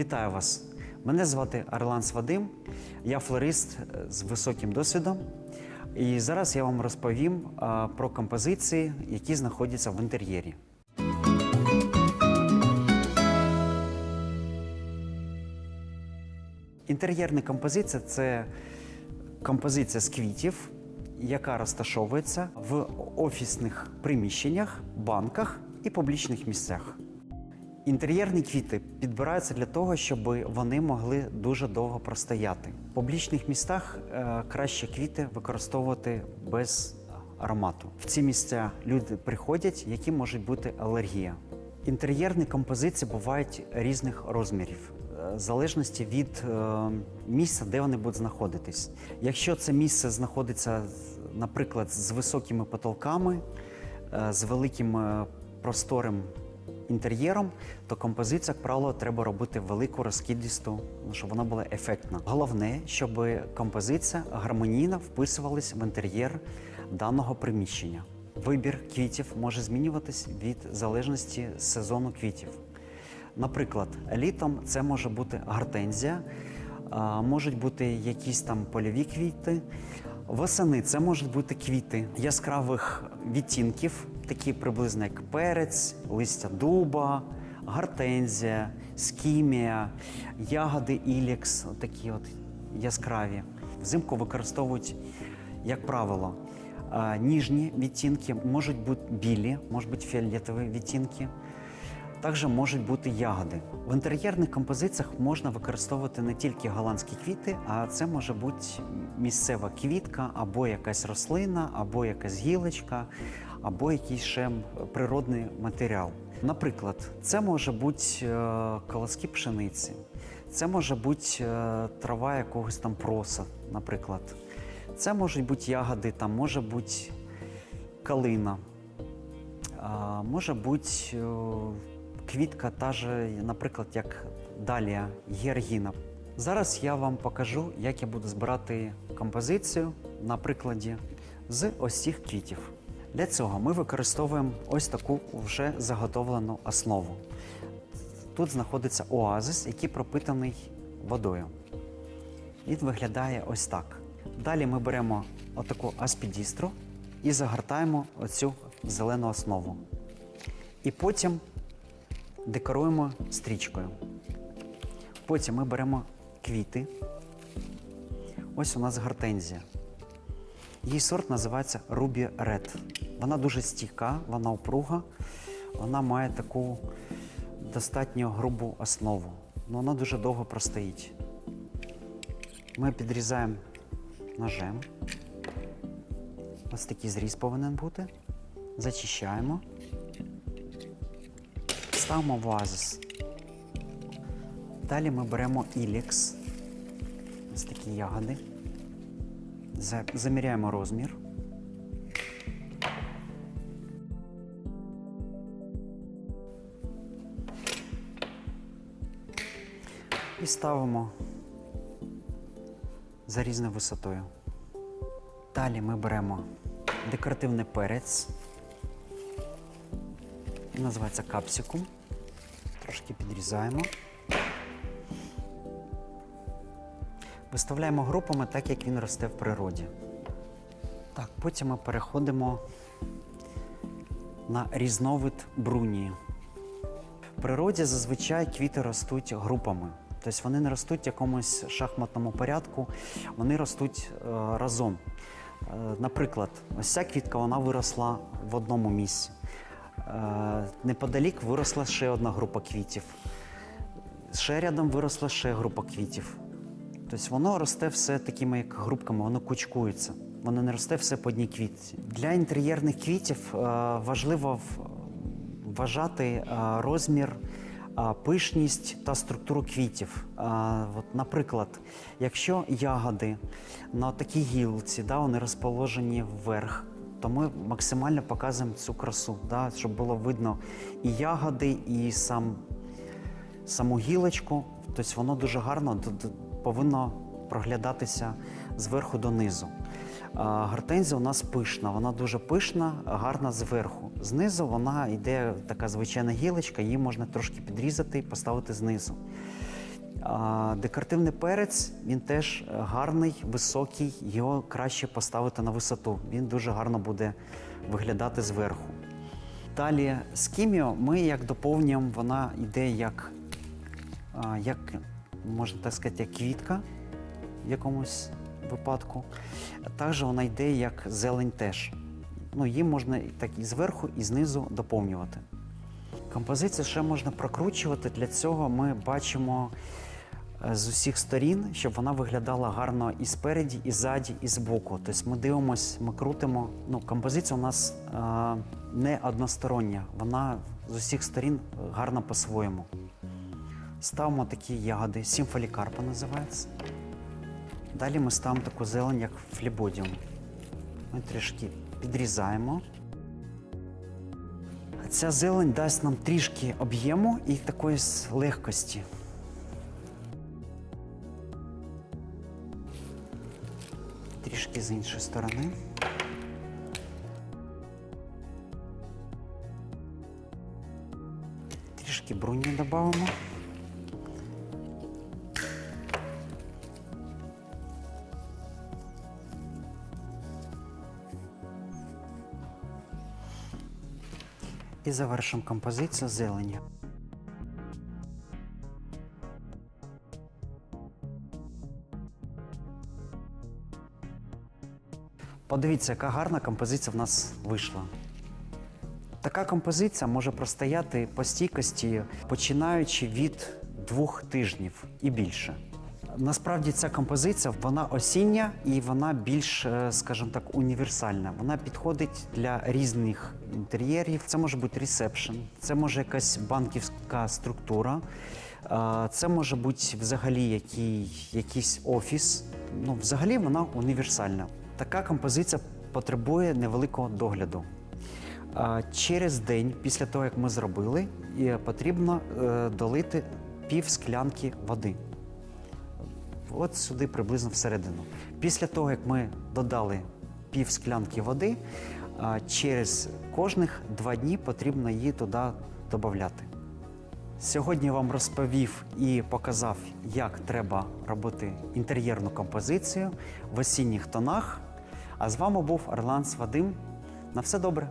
Вітаю вас! Мене звати Арланс Вадим, я флорист е, з високим досвідом. І зараз я вам розповім про композиції, які знаходяться в інтер'єрі. Інтер'єрна композиція це композиція з квітів, яка розташовується в офісних приміщеннях, банках і публічних місцях. Інтер'єрні квіти підбираються для того, щоб вони могли дуже довго простояти. В публічних містах е, краще квіти використовувати без аромату. В ці місця люди приходять, які можуть бути алергія. Інтер'єрні композиції бувають різних розмірів. е, В залежності від е, місця, де вони будуть знаходитись. Якщо це місце знаходиться, наприклад, з високими потолками, з великим просторим інтер'єром, то композиція, як правило, треба робити велику розкидісту, ну, щоб вона була ефектна. Головне, щоб композиція гармонійно вписувалась в інтер'єр даного приміщення. Вибір квітів може змінюватись від залежності сезону квітів. Наприклад, літом це може бути гортензія, можуть бути якісь там польові квіти. Восени це можуть бути квіти яскравих відтінків, такі приблизно як перець, листя дуба, гортензія, скімія, ягоди ілікс, такі от яскраві. Взимку використовують, як правило, ніжні відтінки, можуть бути білі, можуть бути фіолетові відтінки. Також можуть бути ягоди. В інтер'єрних композиціях можна використовувати не тільки голландські квіти, а це може бути місцева квітка, або якась рослина, або якась гілочка, або якийсь ще природний матеріал. Наприклад, це може бути е, колоски пшениці, це може бути е, трава якогось там проса, наприклад. Це можуть бути ягоди, там може бути калина. Може бути е, квітка, та же, наприклад, як далія, георгіна. Зараз я вам покажу, як я буду збирати композицію на прикладі з ось квітів. Для цього ми використовуємо ось таку вже заготовлену основу. Тут знаходиться оазис, який пропитаний водою. Він виглядає ось так. Далі ми беремо отаку аспідістру і загортаємо оцю зелену основу. І потім декоруємо стрічкою. Потім ми беремо квіти. Ось у нас гортензія. Її сорт називається Ruby Red. Вона дуже стійка, вона упруга, вона має таку достатньо грубу основу. але вона дуже довго простоїть. Ми підрізаємо ножем. Ось такий зріз повинен бути. Зачищаємо. Ставимо в оазис. Далі ми беремо ілікс. Ось такі ягоди. Заміряємо розмір. І ставимо за різною висотою. Далі ми беремо декоративний перець. Називається капсикум. Трошки підрізаємо. Виставляємо групами так, як він росте в природі. Так, потім ми переходимо на різновид брунії. В природі зазвичай квіти ростуть групами. Тобто вони не ростуть в якомусь шахматному порядку, вони ростуть е, разом. Е, наприклад, ось ця квітка вона виросла в одному місці. Е, неподалік виросла ще одна група квітів. Ще рядом виросла ще група квітів. Тобто воно росте все такими як групками, воно кучкується. Воно не росте все по одній квітці. Для інтер'єрних квітів е, важливо вважати е, розмір, пишність та структуру квітів. От, наприклад, якщо ягоди на такій гілці, да, вони розположені вверх, то ми максимально показуємо цю красу, да, щоб було видно і ягоди, і сам саму гілочку, тобто воно дуже гарно повинно проглядатися зверху донизу. Гортензія у нас пишна, вона дуже пишна, гарна зверху. Знизу вона йде така звичайна гілочка, її можна трошки підрізати і поставити знизу. Декоративний перець він теж гарний, високий, його краще поставити на висоту. Він дуже гарно буде виглядати зверху. Далі скіміо ми як доповнюємо, вона йде як, як можна так сказати, як квітка в якомусь випадку. Також вона йде як зелень теж. Ну, її можна так і зверху, і знизу доповнювати. Композицію ще можна прокручувати. Для цього ми бачимо е, з усіх сторін, щоб вона виглядала гарно і спереді, і ззаді, і збоку. Тобто ми дивимося, ми крутимо. Ну, композиція у нас е, не одностороння, вона з усіх сторін гарна по-своєму. Ставимо такі ягоди, сімфолікарпа називається. Далі ми ставимо таку зелень, як флібодіум. Ми трішки підрізаємо. Ця зелень дасть нам трішки об'єму і такої легкості. Трішки з іншої сторони. Трішки бруні додамо. І завершимо композицію зелені. Подивіться, яка гарна композиція в нас вийшла. Така композиція може простояти по стійкості, починаючи від двох тижнів і більше. Насправді ця композиція вона осіння і вона більш, е, скажімо так, універсальна. Вона підходить для різних інтер'єрів. Це може бути ресепшн, це може якась банківська структура, е, це може бути взагалі який, якийсь офіс. Ну, взагалі вона універсальна. Така композиція потребує невеликого догляду. Через день після того, як ми зробили, потрібно е, долити пів склянки води. От сюди приблизно всередину. Після того, як ми додали пів склянки води, через кожних два дні потрібно її туди додати. Сьогодні я вам розповів і показав, як треба робити інтер'єрну композицію в осінніх тонах. А з вами був Орлан Свадим. На все добре!